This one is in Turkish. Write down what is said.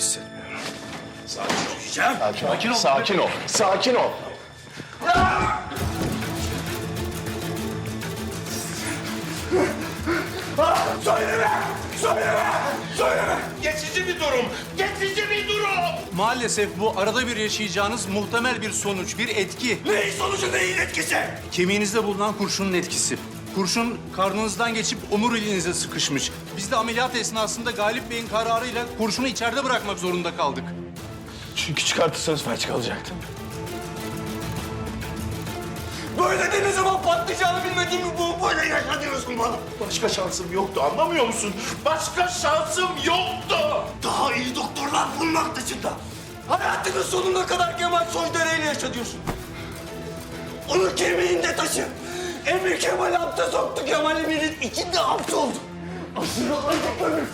Hissetmiyorum. Sakin ol. Sakin ol. Sakin ol. Geçici bir durum. Geçici bir durum. Maalesef bu arada bir yaşayacağınız muhtemel bir sonuç, bir etki. Neyin sonucu neyin etkisi? Kemiğinizde bulunan kurşunun etkisi. Kurşun karnınızdan geçip omuriliğinize sıkışmış. Biz de ameliyat esnasında Galip Bey'in kararıyla kurşunu içeride bırakmak zorunda kaldık. Çünkü çıkartırsanız felç kalacaktım. Böyle dediğin zaman patlayacağını bilmediğim bir bombayla yaşatıyorsun bana. Başka şansım yoktu anlamıyor musun? Başka şansım yoktu. Daha iyi doktorlar bulmak dışında. Hayatının sonuna kadar Kemal Soydere'yle yaşatıyorsun. Onu kemiğinde taşı. Emir Kemal hapse soktu. Kemal Emir'in içinde hapsoldu. Aşırı acıklarım.